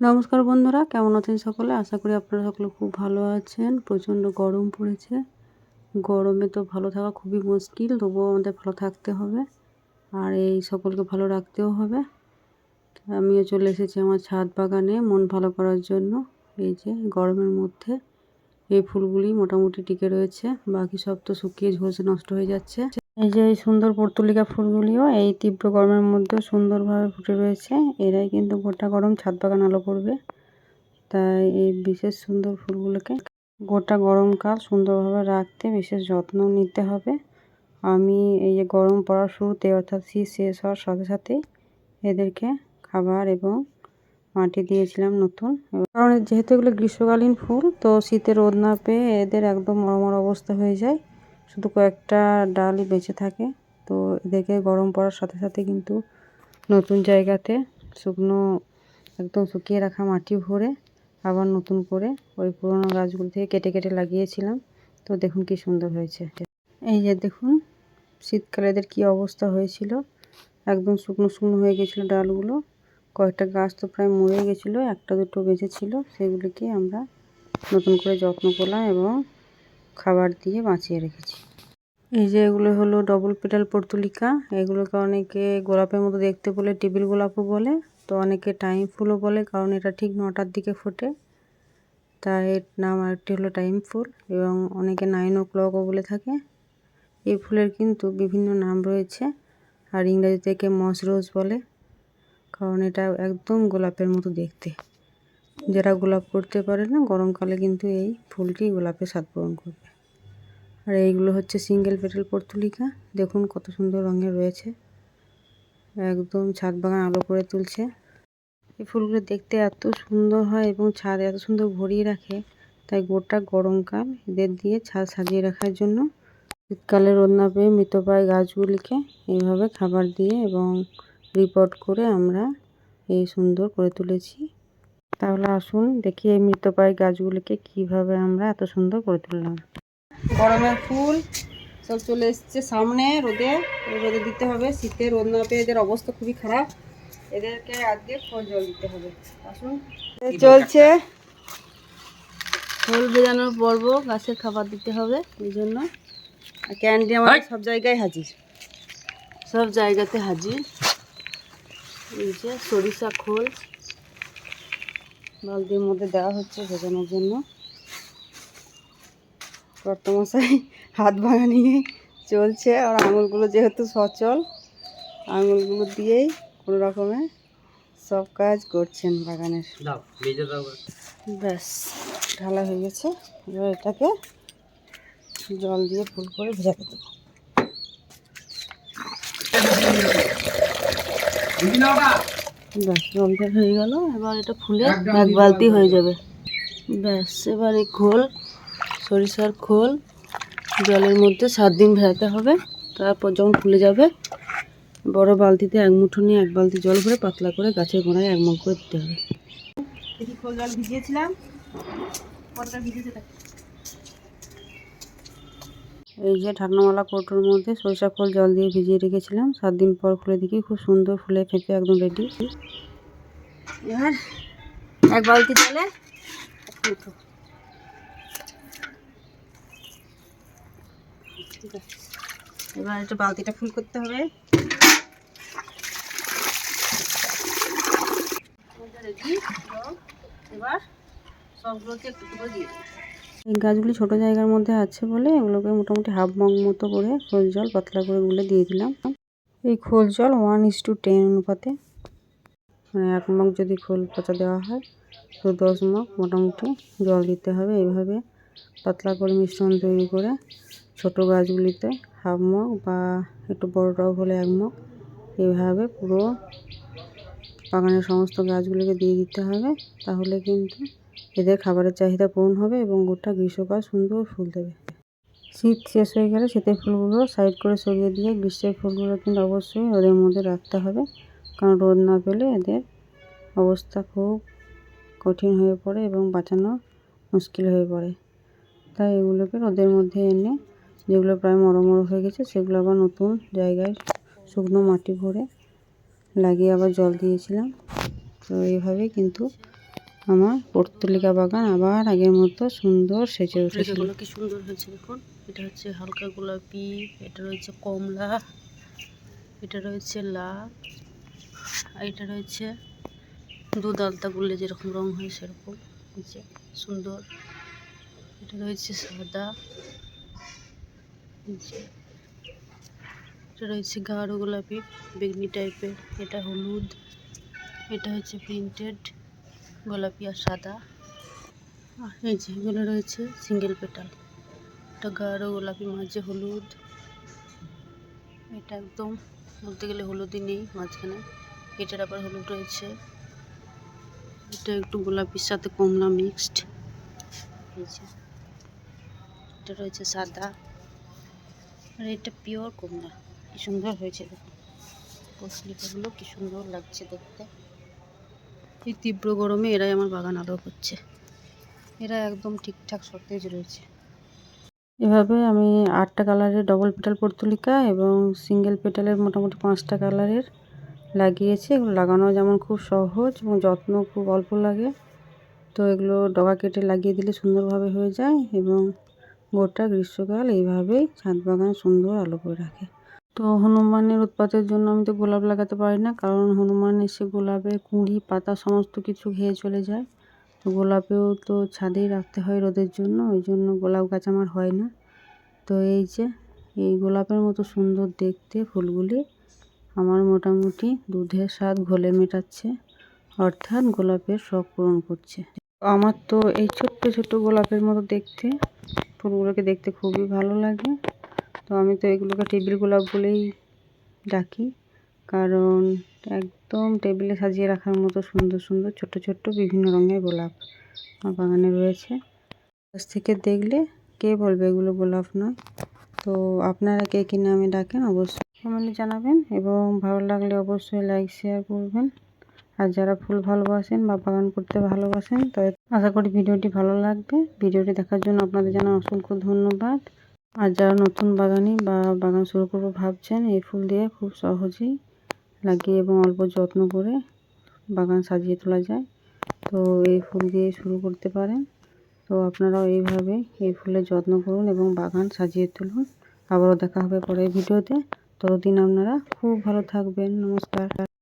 নমস্কার বন্ধুরা, কেমন আছেন সকলে? আশা করি আপনারা সকলে খুব ভালো আছেন। প্রচণ্ড গরম পড়েছে। গরমে তো ভালো থাকা খুবই মুশকিল, তবুও আমাদের ভালো থাকতে হবে। আর এই সকলকে ভালো রাখতেও হবে। আমিও চলে এসেছি আমার ছাদ বাগানে মন ভালো করার জন্য। এই যে গরমের মধ্যে এই ফুলগুলি মোটামুটি টিকে রয়েছে, বাকি সব তো শুকিয়ে ঝলসে নষ্ট হয়ে যাচ্ছে। এই যে এই সুন্দর পর্তুলিকা ফুলগুলিও এই তীব্র গরমের মধ্যে সুন্দরভাবে ফুটে রয়েছে। এরাই কিন্তু গোটা গরম ছাদ বাগান আলো করবে। তাই এই বিশেষ সুন্দর ফুলগুলোকে গোটা গরমকাল সুন্দরভাবে রাখতে বিশেষ যত্ন নিতে হবে। আমি এই যে গরম পড়ার শুরুতে অর্থাৎ শীত শেষ হওয়ার সাথে সাথে এদেরকে খাবার এবং মাটি দিয়েছিলাম নতুন। কারণ যেহেতু এগুলো গ্রীষ্মকালীন ফুল, তো শীতে রোদ না পেয়ে এদের একদম মরমর অবস্থা হয়ে যায়। শুধু কয়েকটা ডালই বেঁচে থাকে। তো এদেরকে গরম পড়ার সাথে সাথে কিন্তু নতুন জায়গাতে শুকনো, একদম শুকিয়ে রাখা মাটি ভরে আবার নতুন করে ওই পুরোনো গাছগুলো থেকে কেটে কেটে লাগিয়েছিলাম। তো দেখুন কি সুন্দর হয়েছে। এই যে দেখুন, শীতকালে এদের কী অবস্থা হয়েছিল। একদম শুকনো শুকনো হয়ে গেছিল ডালগুলো। কয়েকটা গাছ তো প্রায় মরে গেছিল, একটা দুটো বেঁচে ছিল সেগুলিকে আমরা নতুন করে যত্ন করলাম এবং খাবার দিয়ে বাঁচিয়ে রেখেছি। এই যে এগুলো হলো ডবল পেটাল পর্তুলিকা এগুলোকে অনেকে গোলাপের মতো দেখতে বলে, টেবিল গোলাপও বলে। তো অনেকে টাইম ফুলও বলে, কারণ এটা ঠিক নটার দিকে ফোটে। তাই এর নাম আরেকটি হলো টাইম ফুল এবং অনেকে নাইন ও ক্লকও বলে থাকে। এই ফুলের কিন্তু বিভিন্ন নাম রয়েছে আর ইংরাজি থেকে মস রোজ বলে, কারণ এটা একদম গোলাপের মতো দেখতে। যারা গোলাপ করতে পারে না, গরমকালে কিন্তু এই ফুলটি গোলাপের স্বাদ পূরণ করবে। আর এইগুলো হচ্ছে সিঙ্গেল পেটেল পর্তুলিকা। দেখুন কত সুন্দর রঙের রয়েছে। একদম ছাদ বাগান আলো করে তুলছে। এই ফুলগুলো দেখতে এত সুন্দর হয় এবং ছাদ এত সুন্দর ভরিয়ে রাখে, তাই গোটা গরমকাল এদের দিয়ে ছাদ সাজিয়ে রাখার জন্য। শীতকালে রোদ না পেয়ে মৃতপ্রায় গাছগুলিকে। এইভাবে খাবার দিয়ে এবং রিপোর্ট করে আমরা এই সুন্দর করে তুলেছি। তাহলে আসুন দেখি এই মৃতপ্রায় গাছগুলিকে কীভাবে আমরা এত সুন্দর করে তুললাম। গরমের ফুল। সব চলে এসছে সামনে রোদে। রোদে দিতে হবে। শীতে রোদ না পেয়ে এদের অবস্থা খুবই খারাপ। এদেরকে আজকে ফল জল দিতে হবে। আসুন। চলছে। ফুল বেজানোর পর্ব। গাছের খাবার দিতে হবে এই জন্য। আর ক্যান্ডি আমাদের সব জায়গায় হাজির। সব জায়গাতে হাজির। এই যে সরিষা খোল। বালতির মধ্যে দেওয়া হচ্ছে ভেজানোর জন্য। কর্তমশাই হাত ভাঙা নিয়ে চলছে। আর আঙুলগুলো যেহেতু সচল আঙুলগুলো দিয়েই কোনো রকমে সব কাজ করছেন বাগানের। ব্যাস ঢালা হয়ে গেছে। এবার এটাকে জল দিয়ে ফুল করে ভেজাতে দেবো। ব্যাস জলটা হয়ে গেল। এবার এটা ফুলে এক বালতি হয়ে যাবে। ব্যাস এবার এই খোল সরিষার খোল জলের মধ্যে সাত দিন ভেজাতে হবে। তারপর যখন ফুলে যাবে বড় বালতিতে এক মুঠো নিয়ে এক বালতি জল ভরে পাতলা করে গাছের গোড়ায় এক মগ করে দিতে হবে। দেখি খোল জল ভিজিয়েছিলাম। কতটা ভিজেছে এই যে ঢাকনাওয়ালা কৌটোর মধ্যে সরিষা খোল জল দিয়ে ভিজিয়ে রেখেছিলাম। সাত দিন পর খুলে দেখি খুব সুন্দর ফুলে ফেঁপে একদম রেডি এবার এক বালতি জলে এক মুঠো এবার একটু বালতিটা ফুল করতে হবে। এই গাছগুলি ছোট জায়গার মধ্যে আছে বলে এগুলোকে মোটামুটি হাফ মগ মতো করে খোল জল পাতলা করে গুলে দিয়ে দিলাম। এই খোল জল ওয়ান ইস টু টেন অনুপাতে। মানে এক মগ যদি খোল পচা দেওয়া হয়, তো দশ মগ মোটামুটি জল দিতে হবে। এইভাবে পাতলা করে মিশ্রণ তৈরি করে ছোট গাছগুলিতে হাফ মগ বা একটু বড় টব হলে এক মগ। এইভাবে পুরো বাগানের সমস্ত গাছগুলিকে দিয়ে দিতে হবে। তাহলে কিন্তু এদের খাবারের চাহিদা পূরণ হবে এবং গোটা গ্রীষ্মকাল সুন্দর ফুল দেবে। শীত শেষ হয়ে গেলে শীতের ফুলগুলো সাইড করে সরিয়ে দিয়ে গ্রীষ্মের ফুলগুলো কিন্তু অবশ্যই রোদের মধ্যে রাখতে হবে। কারণ রোদ না পেলে এদের অবস্থা খুব কঠিন হয়ে পড়ে এবং বাঁচানো মুশকিল হয়ে পড়ে। তাই এগুলোকে রোদের মধ্যে এনে যেগুলো প্রায় মরমর হয়ে গেছে সেগুলো আবার নতুন জায়গায় শুকনো মাটি ভরে লাগিয়ে আবার জল দিয়েছিলাম। তো এইভাবে কিন্তু আমার পর্তুলিকা বাগান আবার আগের মতো সুন্দর সেজে উঠেছে কি সুন্দর হয়েছে দেখুন। এটা হচ্ছে হালকা গোলাপি এটা রয়েছে কমলা এটা রয়েছে লাল আর এটা রয়েছে দুধ আলতা গুললে যেরকম রং হয় সেরকম। সুন্দর। এটা রয়েছে সাদা। এটা রয়েছে গাঢ় গোলাপি, বেগনি টাইপের এটা হলুদ, এটা হচ্ছে প্রিন্টেড গোলাপি আর সাদা। আর এই যে এগুলো রয়েছে সিঙ্গেল পেটাল এটা গাঢ় গোলাপি, মাঝে হলুদ। এটা একদম বলতে গেলে হলুদই নেই মাঝখানে। এটার আবার হলুদ রয়েছে। এটা একটু গোলাপির সাথে কমলা মিক্সড এটা রয়েছে সাদা। আর এটা পিওর কমলা কি সুন্দর হয়েছে পশলিকাগুলো কি সুন্দর লাগছে দেখতে। এই তীব্র গরমে এরাই আমার বাগান আলো করছে। এরা একদম ঠিকঠাক সতেজ রয়েছে। এভাবে আমি আটটা কালারের ডবল পেটাল পর্তুলিকা এবং সিঙ্গেল পেটালের মোটামুটি পাঁচটা কালারের লাগিয়েছি। এগুলো লাগানো যেমন খুব সহজ এবং যত্ন খুব অল্প লাগে। তো এগুলো ডগা কেটে লাগিয়ে দিলে সুন্দরভাবে হয়ে যায় এবং গোটা গ্রীষ্মকাল এইভাবেই ছাদ বাগান সুন্দর আলো করে রাখে। তো হনুমানের উৎপাতের জন্য আমি তো গোলাপ লাগাতে পারি না, কারণ হনুমান এসে গোলাপের কুঁড়ি, পাতা সমস্ত কিছু খেয়ে চলে যায়। তো গোলাপেও তো ছাদেই রাখতে হয় রোদের জন্য, ওই জন্য গোলাপ গাছ আমার হয় না। তো এই যে, এই গোলাপের মতো সুন্দর দেখতে ফুলগুলি আমার মোটামুটি দুধের স্বাদ ঘোলে মেটাচ্ছে, অর্থাৎ গোলাপের শখ পূরণ করছে। আমার তো এই ছোট্ট ছোট্ট গোলাপের মতো দেখতে ফুলগুলোকে দেখতে খুবই ভালো লাগে। তো আমি তো এগুলোকে টেবিল গোলাপ বলেই ডাকি। কারণ একদম টেবিলে সাজিয়ে রাখার মতো সুন্দর সুন্দর ছোট ছোট্ট বিভিন্ন রঙের গোলাপ আমার বাগানে রয়েছে। কাছ থেকে দেখলে কে বলবে এগুলো গোলাপ নয়। তো আপনারা কে কী নামে ডাকেন অবশ্যই কমেন্টে জানাবেন এবং ভালো লাগলে অবশ্যই লাইক, শেয়ার করবেন। আর যারা ফুল ভালোবাসেন বা বাগান করতে ভালোবাসেন, তো আশা করি ভিডিওটি ভালো লাগবে। ভিডিওটি দেখার জন্য আপনাদের জানা অসংখ্য ধন্যবাদ। আর যারা নতুন বাগানি বা বাগান শুরু করব ভাবছেন, এই ফুল দিয়ে খুব সহজেই লাগিয়ে এবং অল্প যত্ন করে বাগান সাজিয়ে তোলা যায়। তো এই ফুল দিয়ে শুরু করতে পারেন। তো আপনারাও এইভাবে এই ফুলের যত্ন করুন এবং বাগান সাজিয়ে তুলুন। আবারও দেখা হবে পরের ভিডিওতে। ততদিন আপনারা খুব ভালো থাকবেন। নমস্কার।